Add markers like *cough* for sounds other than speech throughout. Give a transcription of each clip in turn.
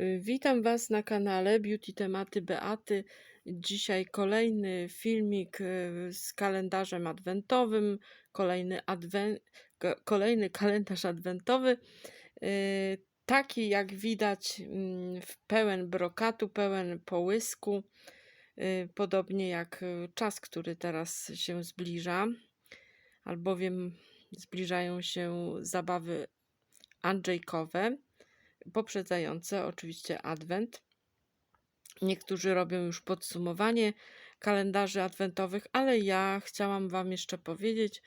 Witam Was na kanale Beauty Tematy Beaty. Dzisiaj kolejny filmik y, z kalendarzem adwentowym, kolejny, adwen... ko- kolejny kalendarz adwentowy. y, Taki jak widać mm, pełen brokatu, pełen połysku, y, podobnie jak czas, który teraz się zbliża, albowiem zbliżają się zabawy Andrzejkowe poprzedzające oczywiście Adwent. Niektórzy robią już podsumowanie kalendarzy adwentowych, ale ja chciałam Wam jeszcze powiedzieć,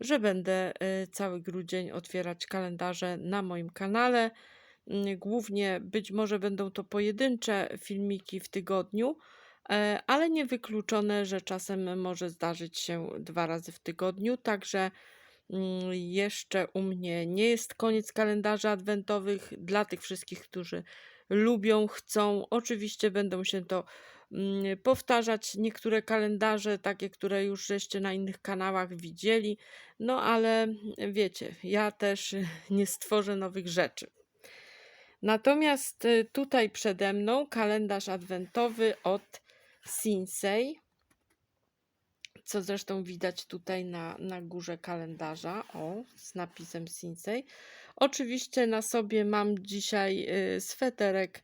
że będę y, cały grudzień otwierać kalendarze na moim kanale. Mm, Głównie być może będą to pojedyncze filmiki w tygodniu, e, ale niewykluczone, że czasem może zdarzyć się dwa razy w tygodniu. Także Jeszcze u mnie nie jest koniec kalendarzy adwentowych. Dla tych wszystkich, którzy lubią, chcą, oczywiście będą się to mm, powtarzać. Niektóre kalendarze, takie, które już żeście na innych kanałach widzieli, no ale wiecie, ja też *laughs* nie stworzę nowych rzeczy. Natomiast y, tutaj przede mną kalendarz adwentowy od Sinsei co zresztą widać tutaj na, na górze kalendarza, o, z napisem Sinsei. Oczywiście na sobie mam dzisiaj y, sweterek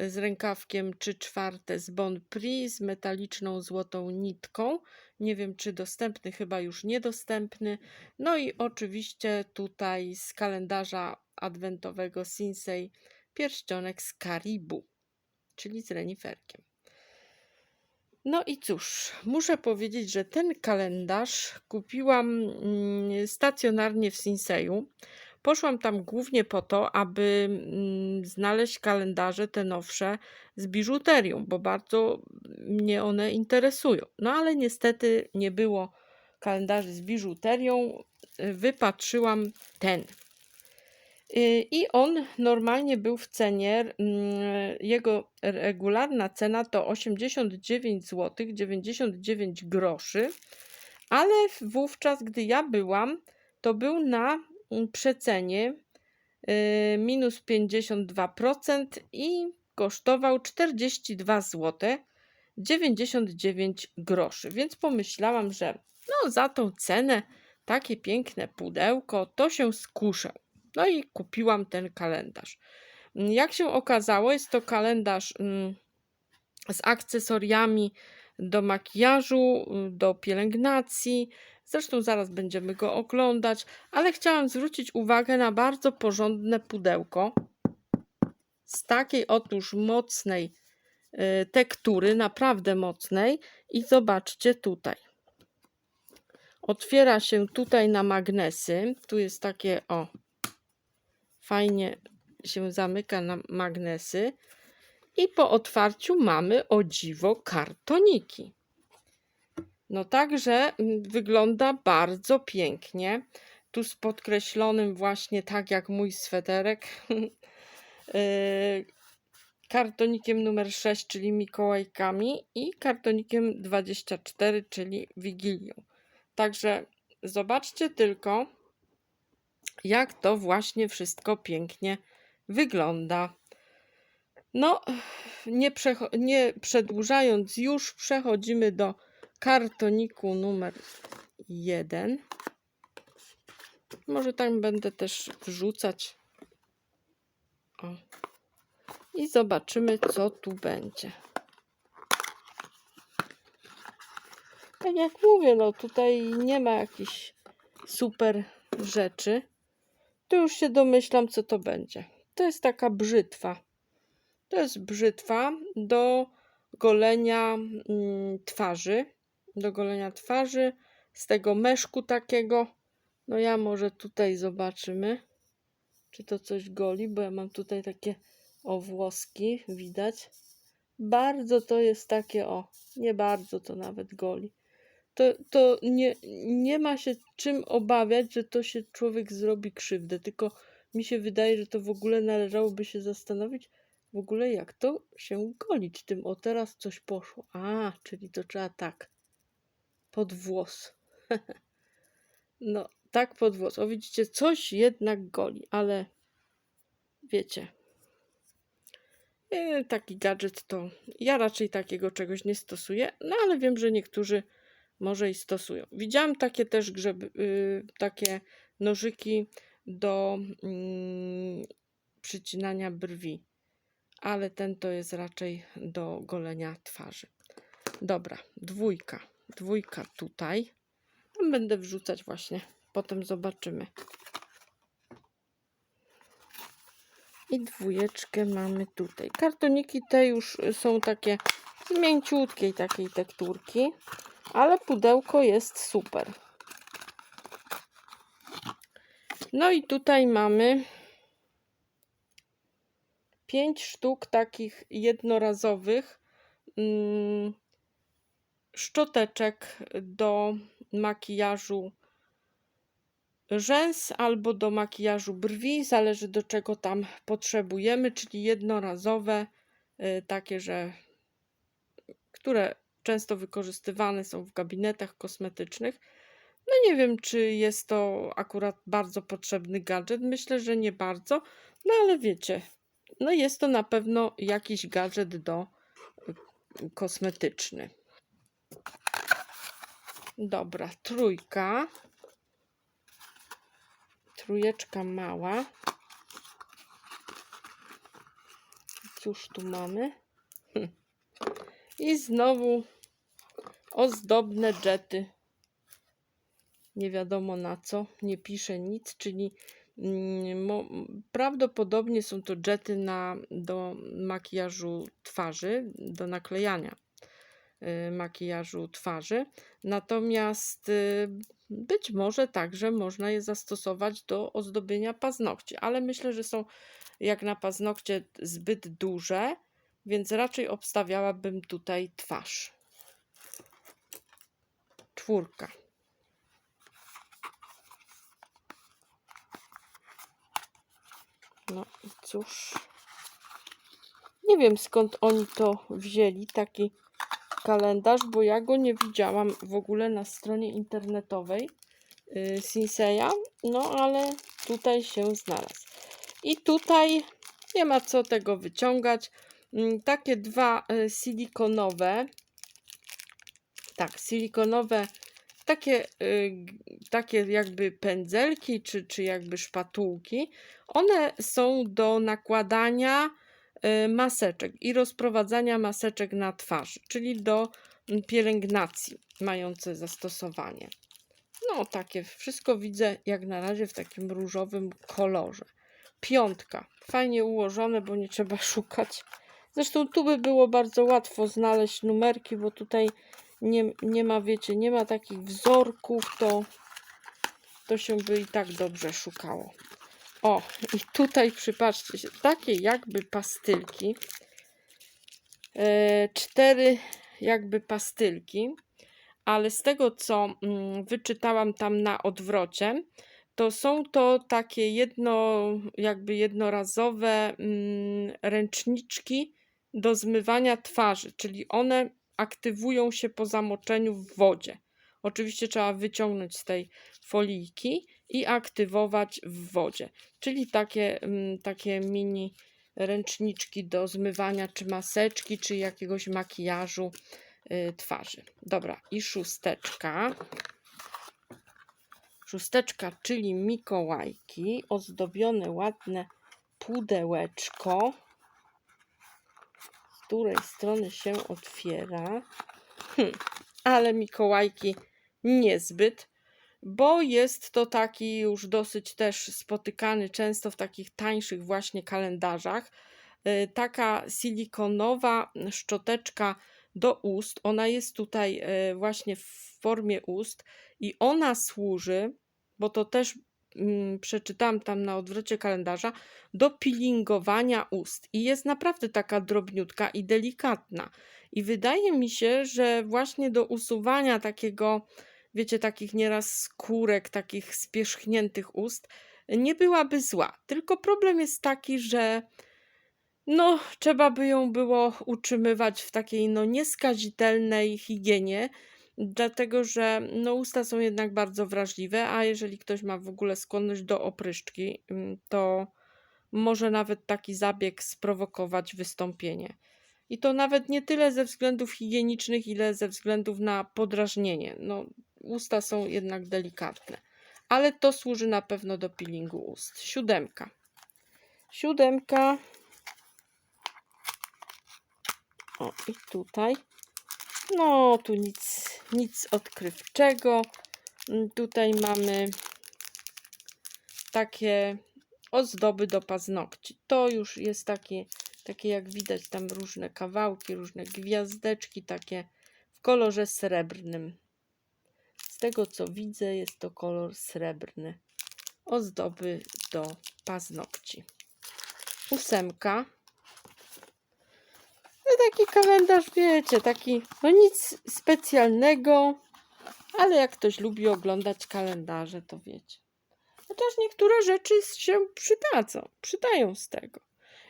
y, z rękawkiem 3 czwarte z Bon Prix z metaliczną złotą nitką. Nie wiem, czy dostępny, chyba już niedostępny. No i oczywiście tutaj z kalendarza adwentowego Sinsei pierścionek z Karibu, czyli z reniferkiem. No i cóż, muszę powiedzieć, że ten kalendarz kupiłam mm, stacjonarnie w Sinseju. Poszłam tam głównie po to, aby mm, znaleźć kalendarze te nowsze z biżuterią, bo bardzo mnie one interesują. No ale niestety nie było kalendarzy z biżuterią. Wypatrzyłam ten. I on normalnie był w cenie, mm, jego regularna cena to 89 zł 99 groszy, ale wówczas, gdy ja byłam, to był na mm, przecenie y, minus 52% i kosztował 42 zł 99 groszy. Więc pomyślałam, że no za tą cenę takie piękne pudełko to się skuszę. No i kupiłam ten kalendarz. Jak się okazało, jest to kalendarz mm, z akcesoriami do makijażu, y, do pielęgnacji. Zresztą zaraz będziemy go oglądać, ale chciałam zwrócić uwagę na bardzo porządne pudełko z takiej otóż mocnej y, tektury, naprawdę mocnej. I zobaczcie tutaj. Otwiera się tutaj na magnesy. Tu jest takie o fajnie się zamyka na magnesy. I po otwarciu mamy o dziwo kartoniki. No także mm, wygląda bardzo pięknie. Tu z podkreślonym właśnie tak jak mój sweterek. yy, *laughs* kartonikiem numer 6, czyli Mikołajkami i kartonikiem 24, czyli Wigilią. Także zobaczcie tylko, jak to właśnie wszystko pięknie wygląda. No, nie, nie przedłużając już, przechodzimy do kartoniku numer 1. Może tam będę też wrzucać. O. I zobaczymy, co tu będzie. Tak jak mówię, no tutaj nie ma jakichś super rzeczy. To już się domyślam, co to będzie. To jest taka brzytwa. To jest brzytwa do golenia mm, twarzy. Do golenia twarzy z tego meszku takiego. No ja może tutaj zobaczymy, czy to coś goli, bo ja mam tutaj takie o włoski, widać. Bardzo to jest takie o, nie bardzo to nawet goli. To, to nie, nie ma się czym obawiać, że to się człowiek zrobi krzywdę, tylko mi się wydaje, że to w ogóle należałoby się zastanowić, w ogóle jak to się golić tym. O, teraz coś poszło. A, czyli to trzeba tak. Pod włos. *laughs* no, tak pod włos. O, widzicie, coś jednak goli, ale wiecie. Yy, taki gadżet to ja raczej takiego czegoś nie stosuję, no ale wiem, że niektórzy może i stosują. Widziałam takie też grzeby, yy, takie nożyki do mm, przycinania brwi, ale ten to jest raczej do golenia twarzy. Dobra, dwójka. Dwójka tutaj. Będę wrzucać właśnie. Potem zobaczymy. I dwójeczkę mamy tutaj. Kartoniki te już są takie mięciutkiej takiej tekturki, ale pudełko jest super. No i tutaj mamy pięć sztuk takich jednorazowych mm, szczoteczek do makijażu rzęs albo do makijażu brwi, zależy do czego tam potrzebujemy, czyli jednorazowe, y, takie, że które często wykorzystywane są w gabinetach kosmetycznych. No nie wiem, czy jest to akurat bardzo potrzebny gadżet. Myślę, że nie bardzo, no ale wiecie, no jest to na pewno jakiś gadżet do y, kosmetyczny. Dobra, trójka. Trójeczka mała. Cóż tu mamy? I znowu ozdobne jety. Nie wiadomo na co, nie pisze nic, czyli mm, prawdopodobnie są to jety na, do makijażu twarzy, do naklejania y, makijażu twarzy. Natomiast y, być może także można je zastosować do ozdobienia paznokci, ale myślę, że są jak na paznokcie zbyt duże, więc raczej obstawiałabym tutaj twarz. Czwórka. No i cóż. Nie wiem skąd oni to wzięli, taki kalendarz, bo ja go nie widziałam w ogóle na stronie internetowej yy, Sinseya, no ale tutaj się znalazł. I tutaj nie ma co tego wyciągać. Yy, takie dwa yy, silikonowe, tak, silikonowe, takie, yy, takie jakby pędzelki, czy, czy jakby szpatułki, one są do nakładania Y, maseczek i rozprowadzania maseczek na twarzy, czyli do mm, pielęgnacji mające zastosowanie. No, takie wszystko widzę jak na razie w takim różowym kolorze. Piątka. Fajnie ułożone, bo nie trzeba *laughs* szukać. Zresztą tu by było bardzo łatwo znaleźć numerki, bo tutaj nie, nie ma, wiecie, nie ma takich wzorków, to, to się by i tak dobrze szukało. O, i tutaj przypatrzcie się, takie jakby pastylki. E, cztery jakby pastylki, ale z tego co mm, wyczytałam tam na odwrocie, to są to takie jedno, jakby jednorazowe mm, ręczniczki do zmywania twarzy, czyli one aktywują się po zamoczeniu w wodzie. Oczywiście trzeba wyciągnąć z tej folijki i aktywować w wodzie. Czyli takie, mm, takie mini ręczniczki do zmywania, czy maseczki, czy jakiegoś makijażu y, twarzy. Dobra, i szósteczka. Szósteczka, czyli Mikołajki, ozdobione ładne pudełeczko. Której strony się otwiera. Hm, ale Mikołajki niezbyt bo jest to taki już dosyć też spotykany często w takich tańszych właśnie kalendarzach. Y, taka silikonowa szczoteczka do ust, ona jest tutaj y, właśnie w formie ust i ona służy, bo to też przeczytałam tam na odwrocie kalendarza, do peelingowania ust. I jest naprawdę taka drobniutka i delikatna. I wydaje mi się, że właśnie do usuwania takiego wiecie, takich nieraz skórek, takich spierzchniętych ust, nie byłaby zła. Tylko problem jest taki, że no, trzeba by ją było utrzymywać w takiej no nieskazitelnej higienie, dlatego że no usta są jednak bardzo wrażliwe, a jeżeli ktoś ma w ogóle skłonność do opryszczki, mm, to może nawet taki zabieg sprowokować wystąpienie. I to nawet nie tyle ze względów higienicznych, ile ze względów na podrażnienie. No, usta są jednak delikatne, ale to służy na pewno do peelingu ust. Siódemka. Siódemka. O, i tutaj. No, tu nic, nic odkrywczego. Mm, Tutaj mamy takie ozdoby do paznokci. To już jest takie, takie jak widać tam różne kawałki, różne gwiazdeczki takie w kolorze srebrnym. Z tego co widzę jest to kolor srebrny. Ozdoby do paznokci. Ósemka. Taki kalendarz, wiecie, taki, no nic specjalnego, ale jak ktoś lubi oglądać kalendarze, to wiecie. Chociaż niektóre rzeczy się przydadzą, przydają z tego.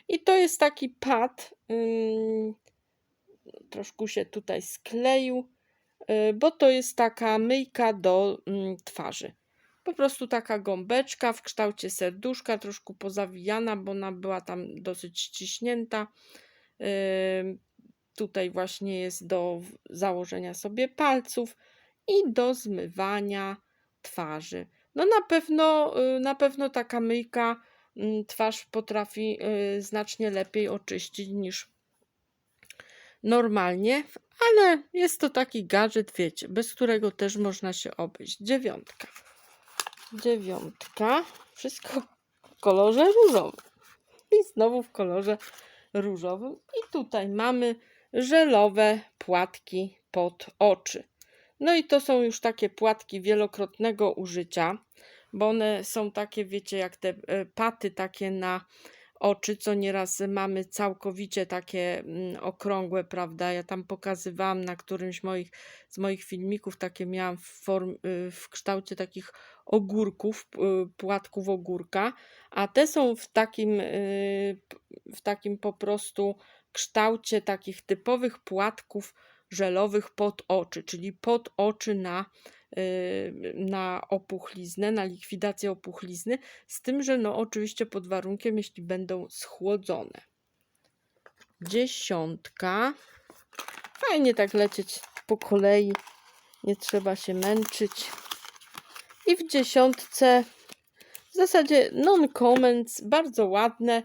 I to jest taki pad, troszkę się tutaj skleił, y, bo to jest taka myjka do twarzy. Po prostu taka gąbeczka w kształcie serduszka, troszkę pozawijana, bo ona była tam dosyć ściśnięta. Tutaj właśnie jest do założenia sobie palców i do zmywania twarzy. No na pewno, y, na pewno taka myjka mm, twarz potrafi y, znacznie lepiej oczyścić niż normalnie, ale jest to taki gadżet, wiecie, bez którego też można się obejść. Dziewiątka. Dziewiątka. Wszystko w kolorze różowym. I znowu w kolorze różowym. I tutaj mamy żelowe płatki pod oczy. No i to są już takie płatki wielokrotnego użycia, bo one są takie, wiecie, jak te e, paty takie na oczy, co nieraz mamy całkowicie takie mm, okrągłe, prawda? Ja tam pokazywałam na którymś moich, z moich filmików, takie miałam w, form, y, w kształcie takich ogórków, y, płatków ogórka, a te są w takim, y, w takim po prostu kształcie takich typowych płatków żelowych pod oczy, czyli pod oczy na, na opuchliznę, na likwidację opuchlizny, z tym, że no oczywiście pod warunkiem, jeśli będą schłodzone. Dziesiątka. Fajnie tak lecieć po kolei, nie trzeba się męczyć. I w dziesiątce w zasadzie non-comments, bardzo ładne,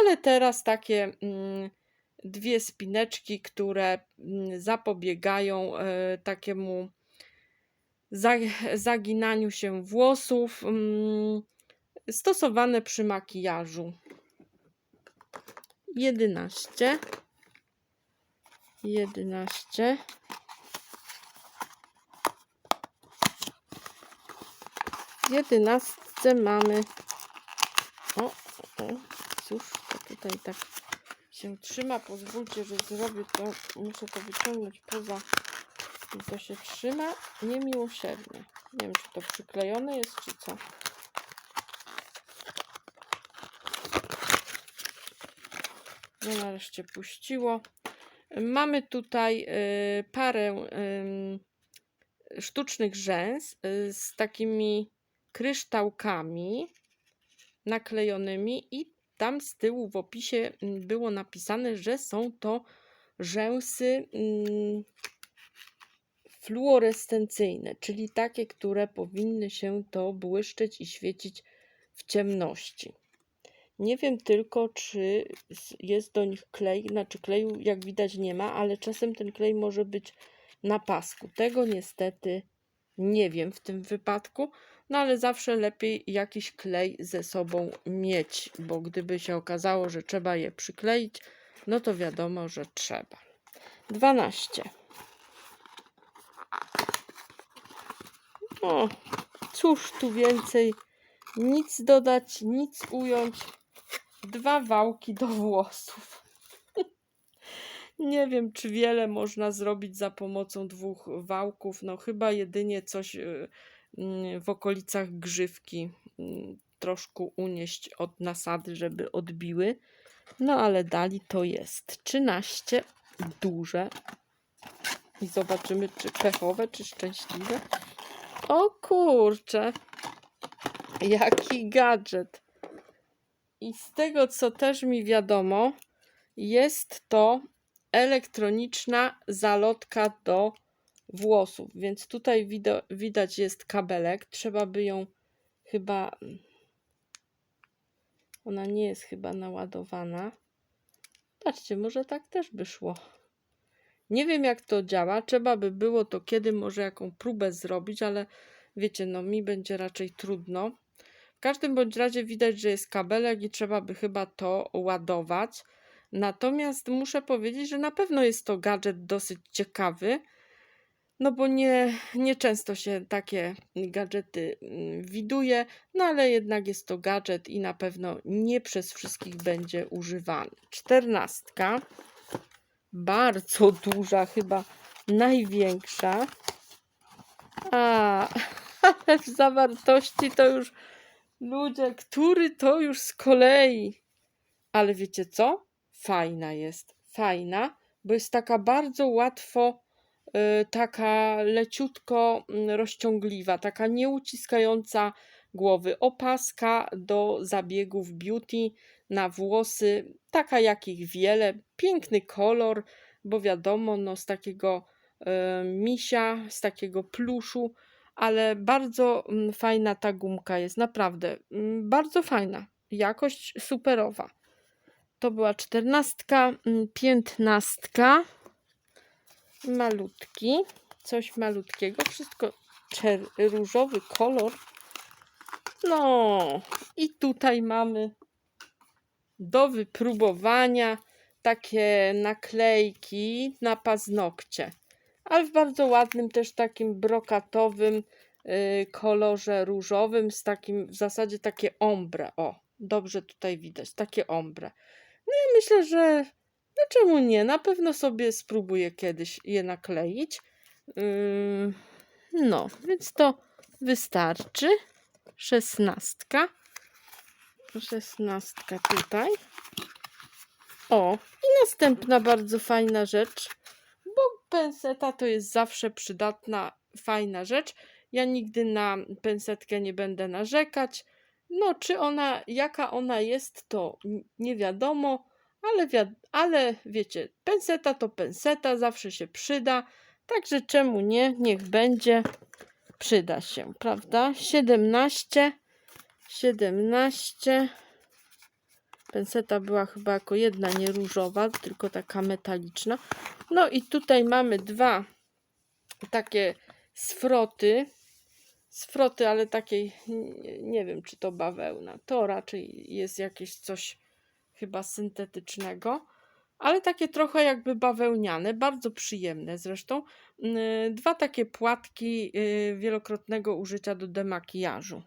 ale teraz takie mm, dwie spineczki, które mm, zapobiegają e, takiemu zaginaniu się włosów, mm, stosowane przy makijażu. 11. 11. W jedenastce mamy. O, o, cóż, to tutaj tak się trzyma. Pozwólcie, że zrobię to. Muszę to wyciągnąć poza. I to się trzyma niemiłosiernie. Nie wiem, czy to przyklejone jest, czy co. No nareszcie puściło. Mamy tutaj y, parę ym, sztucznych rzęs y, z takimi kryształkami naklejonymi i tam z tyłu w opisie było napisane, że są to rzęsy mm, fluorescencyjne, czyli takie, które powinny się to błyszczeć i świecić w ciemności. Nie wiem tylko, czy jest do nich klej, znaczy kleju jak widać nie ma, ale czasem ten klej może być na pasku. Tego niestety nie wiem w tym wypadku, no ale zawsze lepiej jakiś klej ze sobą mieć, bo gdyby się okazało, że trzeba je przykleić, no to wiadomo, że trzeba. 12. O, cóż tu więcej, nic dodać, nic ująć. Dwa wałki do włosów. *laughs* Nie wiem, czy wiele można zrobić za pomocą dwóch wałków. No, chyba jedynie coś y, mm, w okolicach grzywki mm, troszkę unieść od nasady, żeby odbiły. No, ale dali to jest 13 duże. I zobaczymy, czy pechowe, czy szczęśliwe. O kurcze, jaki gadżet. I z tego, co też mi wiadomo, jest to elektroniczna zalotka do włosów. Więc tutaj widać jest kabelek. Trzeba by ją chyba. Ona nie jest chyba naładowana. Patrzcie, może tak też by szło. Nie wiem, jak to działa. Trzeba by było to kiedy może jaką próbę zrobić, ale wiecie, no mi będzie raczej trudno. W każdym bądź razie widać, że jest kabelek i trzeba by chyba to ładować. Natomiast muszę powiedzieć, że na pewno jest to gadżet dosyć ciekawy, no bo nie, nie często się takie gadżety mm, widuje, no ale jednak jest to gadżet i na pewno nie przez wszystkich będzie używany. Czternastka, bardzo duża, chyba największa. A, *laughs* ale w zawartości to już ludzie, który to już z kolei. Ale wiecie co? Fajna jest, fajna, bo jest taka bardzo łatwo, y, taka leciutko mm, rozciągliwa, taka nieuciskająca głowy. Opaska do zabiegów beauty na włosy, taka jakich wiele, piękny kolor, bo wiadomo, no z takiego y, misia, z takiego pluszu, ale bardzo fajna ta gumka jest, naprawdę, bardzo fajna, jakość superowa. To była czternastka, piętnastka, malutki, coś malutkiego, wszystko różowy kolor. No i tutaj mamy do wypróbowania takie naklejki na paznokcie, ale w bardzo ładnym też takim brokatowym y, kolorze różowym z takim w zasadzie takie ombre. O, dobrze tutaj widać, takie ombre. No i myślę, że no czemu nie? Na pewno sobie spróbuję kiedyś je nakleić. Ym, no, więc to wystarczy. Szesnastka. Szesnastka tutaj. O, i następna bardzo fajna rzecz, bo penseta to jest zawsze przydatna, fajna rzecz. Ja nigdy na pensetkę nie będę narzekać. No, czy ona, jaka ona jest, to nie wiadomo, ale, wiad- ale wiecie, penseta to penseta, zawsze się przyda. Także czemu nie? Niech będzie. Przyda się, prawda? 17. 17. Penseta była chyba jako jedna nie różowa, tylko taka metaliczna. No i tutaj mamy dwa takie swroty. Swroty, ale takiej, nie wiem czy to bawełna. To raczej jest jakieś coś chyba syntetycznego, ale takie trochę jakby bawełniane, bardzo przyjemne zresztą. Yy, Dwa takie płatki yy, wielokrotnego użycia do demakijażu.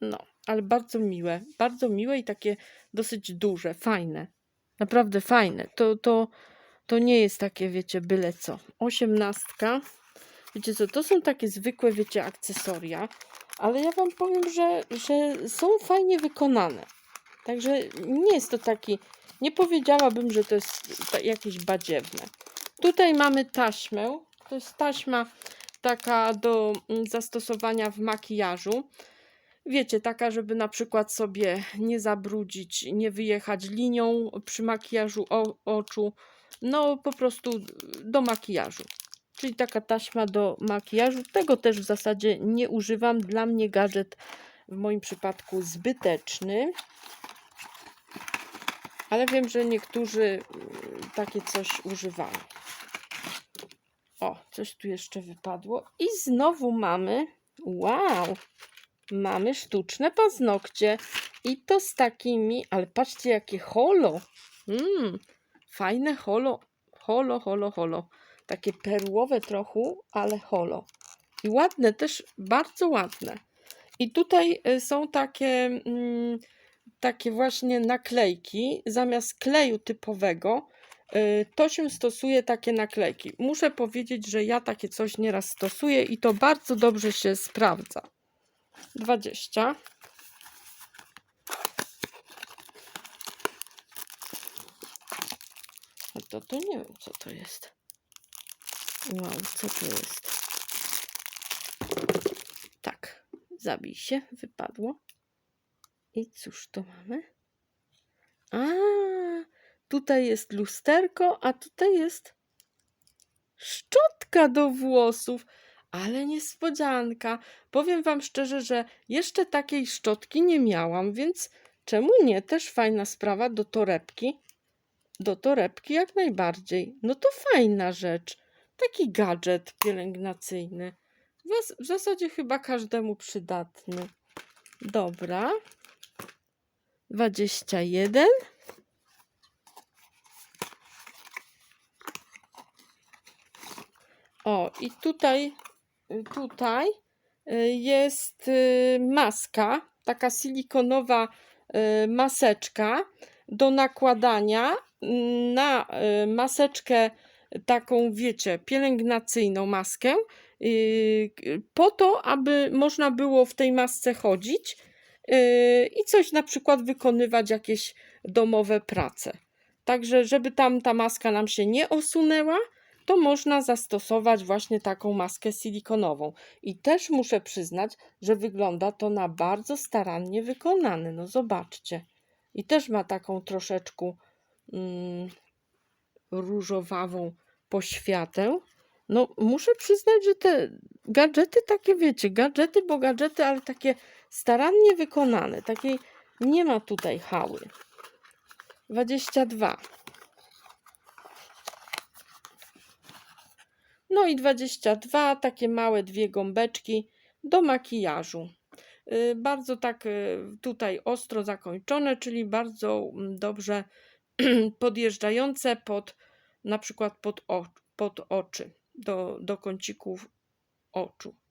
No, ale bardzo miłe, bardzo miłe i takie dosyć duże, fajne. Naprawdę fajne. To, to, to nie jest takie, wiecie, byle co. Osiemnastka. Wiecie co, to są takie zwykłe, wiecie, akcesoria, ale ja wam powiem, że, że są fajnie wykonane. Także nie jest to taki, nie powiedziałabym, że to jest jakieś badziewne. Tutaj mamy taśmę. To jest taśma taka do mm, zastosowania w makijażu. Wiecie, taka, żeby na przykład sobie nie zabrudzić, nie wyjechać linią przy makijażu oczu. No, po prostu do makijażu. Czyli taka taśma do makijażu. Tego też w zasadzie nie używam. Dla mnie gadżet w moim przypadku zbyteczny. Ale wiem, że niektórzy mm, takie coś używają. O, coś tu jeszcze wypadło. I znowu mamy. Wow! Mamy sztuczne paznokcie. I to z takimi, ale patrzcie, jakie holo. Mm, fajne holo. Holo, holo, holo. Takie perłowe trochę, ale holo. I ładne też, bardzo ładne. I tutaj y, są takie, mm, takie właśnie naklejki. Zamiast kleju typowego, y, to się stosuje takie naklejki. Muszę powiedzieć, że ja takie coś nieraz stosuję i to bardzo dobrze się sprawdza. 20. A to to nie wiem, co to jest. Wow, co to jest? Tak, zabij się, wypadło. I cóż to mamy? A, tutaj jest lusterko, a tutaj jest szczotka do włosów. Ale niespodzianka. Powiem Wam szczerze, że jeszcze takiej szczotki nie miałam, więc czemu nie? Też fajna sprawa do torebki. Do torebki jak najbardziej. No to fajna rzecz. Taki gadżet pielęgnacyjny. W, zas- w zasadzie chyba każdemu przydatny. Dobra. 21. O, i tutaj, tutaj y, jest y, maska, taka silikonowa y, maseczka do nakładania mm, na maseczkę taką, wiecie, pielęgnacyjną maskę, po to, aby można było w tej masce chodzić i coś na przykład wykonywać jakieś domowe prace. Także, żeby tam ta maska nam się nie osunęła, to można zastosować właśnie taką maskę silikonową. I też muszę przyznać, że wygląda to na bardzo starannie wykonane. No zobaczcie. I też ma taką troszeczkę mm, różowawą poświatę. No muszę przyznać, że te gadżety takie, wiecie, gadżety, bo gadżety, ale takie starannie wykonane. Takiej nie ma tutaj hały. 22. No i 22, takie małe dwie gąbeczki do makijażu. Y, Bardzo tak y, tutaj ostro zakończone, czyli bardzo mm, dobrze *clears throat* podjeżdżające pod na przykład pod, o, pod oczy, do, do kącików oczu.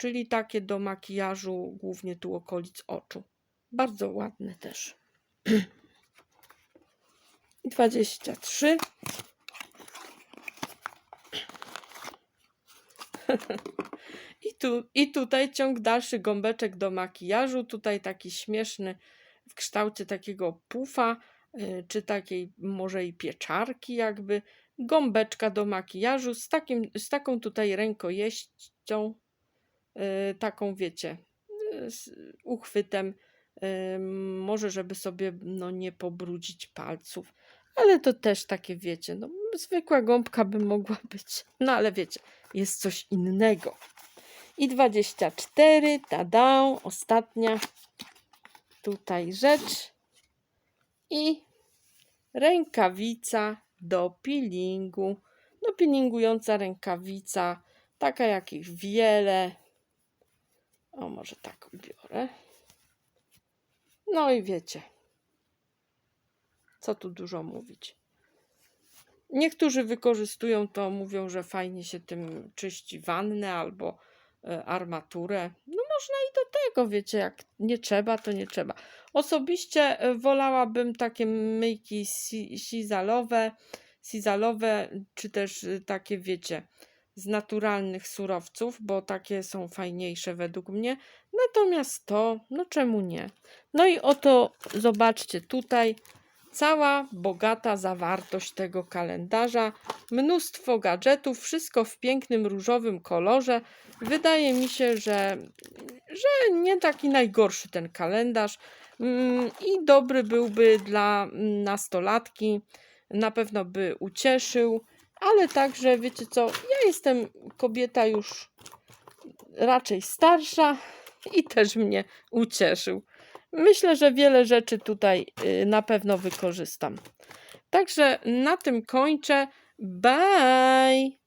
Czyli takie do makijażu, głównie tu okolic oczu. Bardzo ładne też. *clears throat* 23. *laughs* I, tu, I tutaj ciąg dalszy gąbeczek do makijażu. Tutaj taki śmieszny w kształcie takiego pufa, y, czy takiej może i pieczarki, jakby. Gąbeczka do makijażu z, takim, z taką tutaj rękojeścią, taką wiecie, y, z uchwytem. y, Może, żeby sobie no, nie pobrudzić palców. Ale to też takie, wiecie, no, zwykła gąbka by mogła *laughs* być. No ale wiecie, jest coś innego. I 24, tada, ostatnia tutaj rzecz. I rękawica do peelingu. No peelingująca rękawica, taka jakich wiele. O, może tak ubiorę. No i wiecie, co tu dużo mówić. Niektórzy wykorzystują to, mówią, że fajnie się tym czyści wannę albo e, armaturę. No można i do tego, wiecie, jak nie trzeba, to nie trzeba. Osobiście e, wolałabym takie myjki si- sizalowe, sizalowe, czy też e, takie, wiecie, z naturalnych surowców, bo takie są fajniejsze według mnie. Natomiast to, no czemu nie? No i oto zobaczcie tutaj cała bogata zawartość tego kalendarza, mnóstwo gadżetów, wszystko w pięknym różowym kolorze. Wydaje mi się, że, że nie taki najgorszy ten kalendarz mm, i dobry byłby dla nastolatki. Na pewno by ucieszył, ale także, wiecie co, jestem kobieta już raczej starsza i też mnie ucieszył. Myślę, że wiele rzeczy tutaj y, na pewno wykorzystam. Także na tym kończę. Bye!